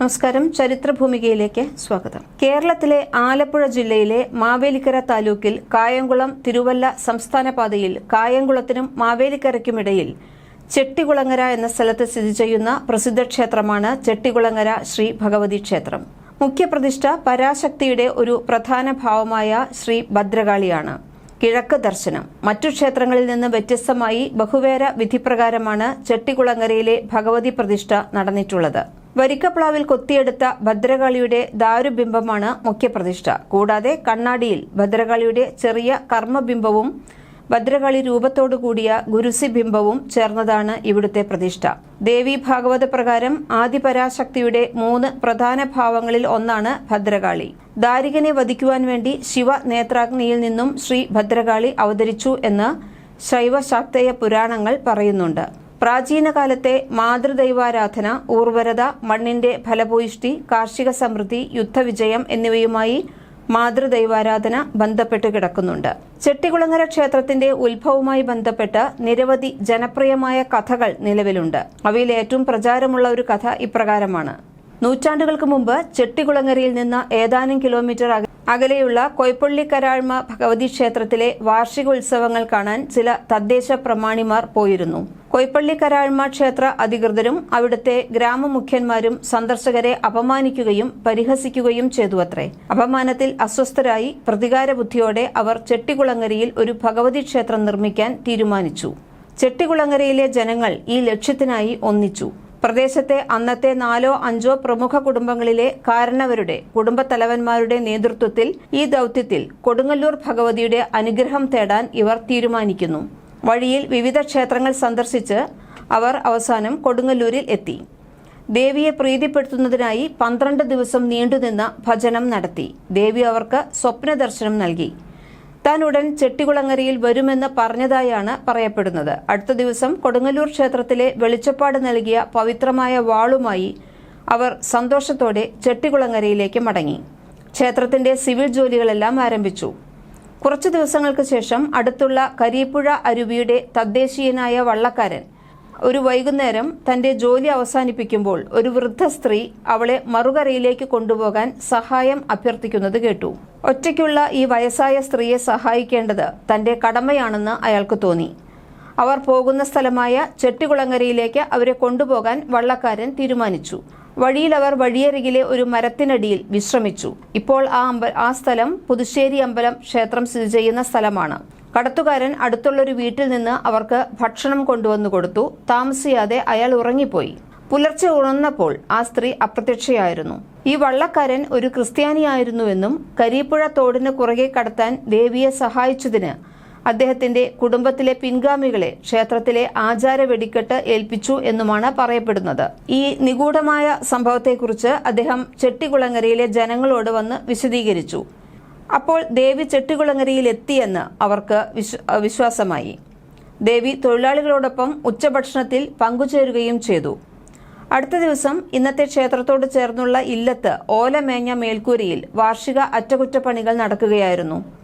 നമസ്കാരം. ചരിത്രഭൂമികയിലേക്ക് സ്വാഗതം. കേരളത്തിലെ ആലപ്പുഴ ജില്ലയിലെ മാവേലിക്കര താലൂക്കിൽ കായംകുളം തിരുവല്ല സംസ്ഥാന പാതയിൽ കായംകുളത്തിനും മാവേലിക്കരയ്ക്കുമിടയിൽ ചെട്ടികുളങ്ങര എന്ന സ്ഥലത്ത് സ്ഥിതി ചെയ്യുന്ന പ്രസിദ്ധ ക്ഷേത്രമാണ് ചെട്ടികുളങ്ങര ശ്രീ ഭഗവതി ക്ഷേത്രം. മുഖ്യപ്രതിഷ്ഠ പരാശക്തിയുടെ ഒരു പ്രധാന ഭാവമായ ശ്രീ ഭദ്രകാളിയാണ്. കിഴക്ക് ദർശനം. മറ്റു ക്ഷേത്രങ്ങളിൽ നിന്ന് വ്യത്യസ്തമായി ബഹുവേര വിധിപ്രകാരമാണ് ചെട്ടികുളങ്ങരയിലെ ഭഗവതി പ്രതിഷ്ഠ നടന്നിട്ടുള്ളത്. വരിക്കപ്ലാവിൽ കൊത്തിയെടുത്ത ഭദ്രകാളിയുടെ ദാരുബിംബമാണ് മുഖ്യപ്രതിഷ്ഠ. കൂടാതെ കണ്ണാടിയിൽ ഭദ്രകാളിയുടെ ചെറിയ കർമ്മബിംബവും ഭദ്രകാളി രൂപത്തോടു കൂടിയ ഗുരുസി ബിംബവും ചേർന്നതാണ് ഇവിടുത്തെ പ്രതിഷ്ഠ. ദേവി ഭാഗവത പ്രകാരം ആദിപരാശക്തിയുടെ മൂന്ന് പ്രധാന ഭാവങ്ങളിൽ ഒന്നാണ് ഭദ്രകാളി. ദാരികനെ വധിക്കുവാൻ വേണ്ടി ശിവ നേത്രാഗ്നിയിൽ നിന്നും ശ്രീ ഭദ്രകാളി അവതരിച്ചു എന്ന് ശൈവശാക്തേയ പുരാണങ്ങൾ പറയുന്നുണ്ട്. പ്രാചീന കാലത്തെ മാതൃദൈവാരാധന ഊർവരത മണ്ണിന്റെ ഫലഭൂയിഷ്ടി കാർഷിക സമൃദ്ധി യുദ്ധവിജയം എന്നിവയുമായി മാതൃദൈവാരാധന ബന്ധപ്പെട്ട് കിടക്കുന്നുണ്ട്. ചെട്ടികുളങ്ങര ക്ഷേത്രത്തിന്റെ ഉത്ഭവവുമായി ബന്ധപ്പെട്ട് നിരവധി ജനപ്രിയമായ കഥകൾ നിലവിലുണ്ട്. അവയിൽ ഏറ്റവും പ്രചാരമുള്ള ഒരു കഥ ഇപ്രകാരമാണ്. നൂറ്റാണ്ടുകൾക്ക് മുമ്പ് ചെട്ടികുളങ്ങരയിൽ നിന്ന് ഏതാനും കിലോമീറ്റർ അകലെയുള്ള കൊയ്പ്പള്ളി കരാഴ്മ ഭഗവതി ക്ഷേത്രത്തിലെ വാർഷിക ഉത്സവങ്ങൾ കാണാൻ ചില തദ്ദേശ പ്രമാണിമാർ പോയിരുന്നു. കൊയ്പ്പള്ളി കരാഴ്മ ക്ഷേത്ര അധികൃതരും അവിടുത്തെ ഗ്രാമമുഖ്യന്മാരും സന്ദർശകരെ അപമാനിക്കുകയും പരിഹസിക്കുകയും ചെയ്തുവത്രേ. അപമാനത്തിൽ അസ്വസ്ഥരായി പ്രതികാരബുദ്ധിയോടെ അവർ ചെട്ടികുളങ്ങരയിൽ ഒരു ഭഗവതി ക്ഷേത്രം നിർമ്മിക്കാൻ തീരുമാനിച്ചു. ചെട്ടികുളങ്ങരയിലെ ജനങ്ങൾ ഈ ലക്ഷ്യത്തിനായി ഒന്നിച്ചു. പ്രദേശത്തെ അന്നത്തെ നാലോ അഞ്ചോ പ്രമുഖ കുടുംബങ്ങളിലെ കാരണവരുടെ കുടുംബത്തലവന്മാരുടെ നേതൃത്വത്തിൽ ഈ ദൗത്യത്തിൽ കൊടുങ്ങല്ലൂർ ഭഗവതിയുടെ അനുഗ്രഹം തേടാൻ ഇവർ തീരുമാനിക്കുന്നു. വഴിയിൽ വിവിധ ക്ഷേത്രങ്ങൾ സന്ദർശിച്ച് അവർ അവസാനം കൊടുങ്ങല്ലൂരിൽ എത്തി. ദേവിയെ പ്രീതിപ്പെടുത്തുന്നതിനായി പന്ത്രണ്ട് ദിവസം നീണ്ടുനിന്ന ഭജനം നടത്തി. ദേവി അവർക്ക് സ്വപ്ന ദർശനം നൽകി. താൻ ഉടൻ ചെട്ടികുളങ്ങരയിൽ വരുമെന്ന് പറഞ്ഞതായാണ് പറയപ്പെടുന്നത്. അടുത്ത ദിവസം കൊടുങ്ങല്ലൂർ ക്ഷേത്രത്തിലെ വെളിച്ചപ്പാട് നൽകിയ പവിത്രമായ വാളുമായി അവർ സന്തോഷത്തോടെ ചെട്ടികുളങ്ങരയിലേക്ക് മടങ്ങി. ക്ഷേത്രത്തിന്റെ സിവിൽ ജോലികളെല്ലാം ആരംഭിച്ചു. കുറച്ചു ദിവസങ്ങൾക്ക് ശേഷം അടുത്തുള്ള കരിപ്പുഴ അരുവിയുടെ തദ്ദേശീയനായ വള്ളക്കാരൻ ഒരു വൈകുന്നേരം തന്റെ ജോലി അവസാനിപ്പിക്കുമ്പോൾ ഒരു വൃദ്ധ സ്ത്രീ അവളെ മറുകരയിലേക്ക് കൊണ്ടുപോകാൻ സഹായം അഭ്യർത്ഥിക്കുന്നത് കേട്ടു. ഒറ്റയ്ക്കുള്ള ഈ വയസ്സായ സ്ത്രീയെ സഹായിക്കേണ്ടത് തന്റെ കടമയാണെന്ന് അയാൾക്ക് തോന്നി. അവർ പോകുന്ന സ്ഥലമായ ചെട്ടികുളങ്ങരയിലേക്ക് അവരെ കൊണ്ടുപോകാൻ വള്ളക്കാരൻ തീരുമാനിച്ചു. വഴിയിൽ അവർ വഴിയരികിലെ ഒരു മരത്തിനടിയിൽ വിശ്രമിച്ചു. ഇപ്പോൾ ആ അമ്പ ആ സ്ഥലം പുതുശ്ശേരി അമ്പലം ക്ഷേത്രം സ്ഥിതി ചെയ്യുന്ന സ്ഥലമാണ്. കടത്തുകാരൻ അടുത്തുള്ള ഒരു വീട്ടിൽ നിന്ന് അവർക്ക് ഭക്ഷണം കൊണ്ടുവന്നു കൊടുത്തു. താമസിയാതെ അയാൾ ഉറങ്ങിപ്പോയി. പുലർച്ചെ ഉണർന്നപ്പോൾ ആ സ്ത്രീ അപ്രത്യക്ഷയായിരുന്നു. ഈ വള്ളക്കാരൻ ഒരു ക്രിസ്ത്യാനിയായിരുന്നുവെന്നും കരിപ്പുഴ തോടിന് കുറുകെ കടത്താൻ ദേവിയെ സഹായിച്ചതിന് അദ്ദേഹത്തിന്റെ കുടുംബത്തിലെ പിൻഗാമികളെ ക്ഷേത്രത്തിലെ ആചാര വെടിക്കെട്ട് ഏൽപ്പിച്ചു എന്നുമാണ് പറയപ്പെടുന്നത്. ഈ നിഗൂഢമായ സംഭവത്തെക്കുറിച്ച് അദ്ദേഹം ചെട്ടികുളങ്ങരയിലെ ജനങ്ങളോട് വന്ന് വിശദീകരിച്ചു. അപ്പോൾ ദേവി ചെട്ടികുളങ്ങരയിലെത്തിയെന്ന് അവർക്ക് വിശ്വ- വിശ്വാസമായി. ദേവി തൊഴിലാളികളോടൊപ്പം ഉച്ചഭക്ഷണത്തിൽ പങ്കുചേരുകയും ചെയ്തു. അടുത്ത ദിവസം ഇന്നത്തെ ക്ഷേത്രത്തോട് ചേർന്നുള്ള ഇല്ലത്ത് ഓലമേഞ്ഞ മേൽക്കൂരയിൽ വാർഷിക അറ്റകുറ്റപ്പണികൾ നടക്കുകയായിരുന്നു.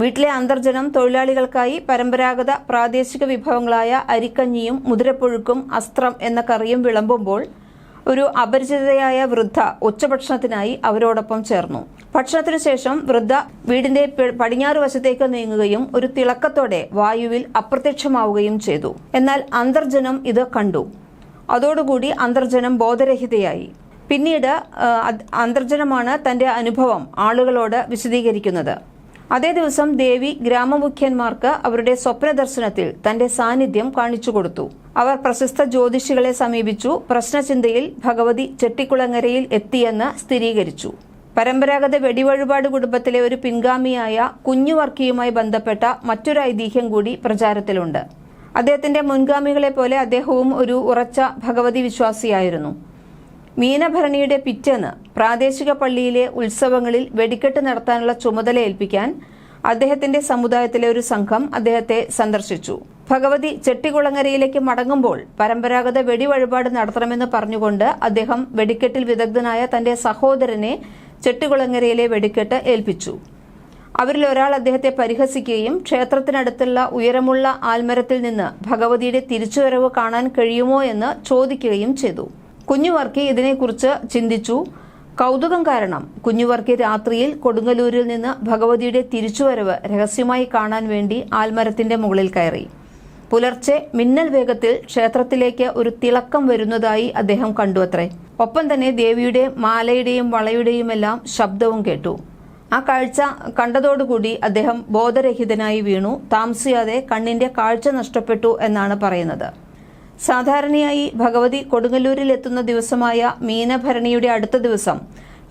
വീട്ടിലെ അന്തർജനം തൊഴിലാളികൾക്കായി പരമ്പരാഗത പ്രാദേശിക വിഭവങ്ങളായ അരിക്കഞ്ഞിയും മുതിരപ്പുഴുക്കും അസ്ത്രം എന്ന കറിയും വിളമ്പുമ്പോൾ ഒരു അപരിചിതയായ വൃദ്ധ ഉച്ചഭക്ഷണത്തിനായി അവരോടൊപ്പം ചേർന്നു. ഭക്ഷണത്തിനു ശേഷം വൃദ്ധ വീടിന്റെ പടിഞ്ഞാറ് വശത്തേക്ക് നീങ്ങുകയും ഒരു തിളക്കത്തോടെ വായുവിൽ അപ്രത്യക്ഷമാവുകയും ചെയ്തു. എന്നാൽ അന്തർജനം ഇത് കണ്ടു. അതോടുകൂടി അന്തർജനം ബോധരഹിതയായി. പിന്നീട് അന്തർജനമാണ് തന്റെ അനുഭവം ആളുകളോട് വിശദീകരിക്കുന്നത്. അതേ ദിവസം ദേവി ഗ്രാമമുഖ്യന്മാർക്ക് അവരുടെ സ്വപ്നദർശനത്തിൽ തന്റെ സാന്നിധ്യം കാണിച്ചു കൊടുത്തു. അവർ പ്രശസ്ത ജ്യോതിഷികളെ സമീപിച്ചു. പ്രശ്നചിന്തയിൽ ഭഗവതി ചെട്ടിക്കുളങ്ങരയിൽ എത്തിയെന്ന് സ്ഥിരീകരിച്ചു. പരമ്പരാഗത വെടിവഴിപാട് കുടുംബത്തിലെ ഒരു പിൻഗാമിയായ കുഞ്ഞുവർക്കിയുമായി ബന്ധപ്പെട്ട മറ്റൊരു ഐതിഹ്യം കൂടി പ്രചാരത്തിലുണ്ട്. അദ്ദേഹത്തിന്റെ മുൻഗാമികളെ പോലെ അദ്ദേഹവും ഒരു ഉറച്ച ഭഗവതി വിശ്വാസിയായിരുന്നു. മീനഭരണിയുടെ പിറ്റേന്ന് പ്രാദേശിക പള്ളിയിലെ ഉത്സവങ്ങളിൽ വെടിക്കെട്ട് നടത്താനുള്ള ചുമതല ഏൽപ്പിക്കാൻ അദ്ദേഹത്തിന്റെ സമുദായത്തിലെ ഒരു സംഘം അദ്ദേഹത്തെ സന്ദർശിച്ചു. ഭഗവതി ചെട്ടികുളങ്ങരയിലേക്ക് മടങ്ങുമ്പോൾ പരമ്പരാഗത വെടിവഴിപാട് നടത്തണമെന്ന് പറഞ്ഞുകൊണ്ട് അദ്ദേഹം വെടിക്കെട്ടിൽ വിദഗ്ധനായ തന്റെ സഹോദരനെ ചെട്ടികുളങ്ങരയിലെ വെടിക്കെട്ട് ഏൽപ്പിച്ചു. അവരിൽ ഒരാൾ അദ്ദേഹത്തെ പരിഹസിക്കുകയും ക്ഷേത്രത്തിനടുത്തുള്ള ഉയരമുള്ള ആൽമരത്തിൽ നിന്ന് ഭഗവതിയുടെ തിരിച്ചുവരവ് കാണാൻ കഴിയുമോ എന്ന് ചോദിക്കുകയും ചെയ്തു. കുഞ്ഞുവർക്കി ഇതിനെക്കുറിച്ച് ചിന്തിച്ചു. കൗതുകം കാരണം. കുഞ്ഞുവർക്കി രാത്രിയിൽ കൊടുങ്ങല്ലൂരിൽ നിന്ന് ഭഗവതിയുടെ തിരിച്ചുവരവ് രഹസ്യമായി കാണാൻ വേണ്ടി ആൽമരത്തിന്റെ മുകളിൽ കയറി. പുലർച്ചെ മിന്നൽ വേഗത്തിൽ ക്ഷേത്രത്തിലേക്ക് ഒരു തിളക്കം വരുന്നതായി അദ്ദേഹം കണ്ടു അത്രേ. ഒപ്പം തന്നെ ദേവിയുടെ മാലയുടെയും വളയുടെയും എല്ലാം ശബ്ദവും കേട്ടു. ആ കാഴ്ച കണ്ടതോടുകൂടി അദ്ദേഹം ബോധരഹിതനായി വീണു. താമസിയാതെ കണ്ണിന്റെ കാഴ്ച നഷ്ടപ്പെട്ടു എന്നാണ് പറയുന്നത്. സാധാരണയായി ഭഗവതി കൊടുങ്ങല്ലൂരിൽ എത്തുന്ന ദിവസമായ മീനഭരണിയുടെ അടുത്ത ദിവസം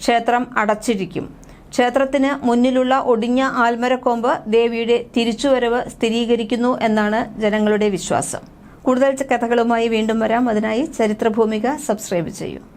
ക്ഷേത്രം അടച്ചിരിക്കും. ക്ഷേത്രത്തിന് മുന്നിലുള്ള ഒടിഞ്ഞ ആൽമരക്കൊമ്പ് ദേവിയുടെ തിരിച്ചുവരവ് സ്ഥിരീകരിക്കുന്നു എന്നാണ് ജനങ്ങളുടെ വിശ്വാസം. കൂടുതൽ കഥകളുമായി വീണ്ടും വരാം. അതിനായി ചരിത്രഭൂമിക സബ്സ്ക്രൈബ് ചെയ്യൂ.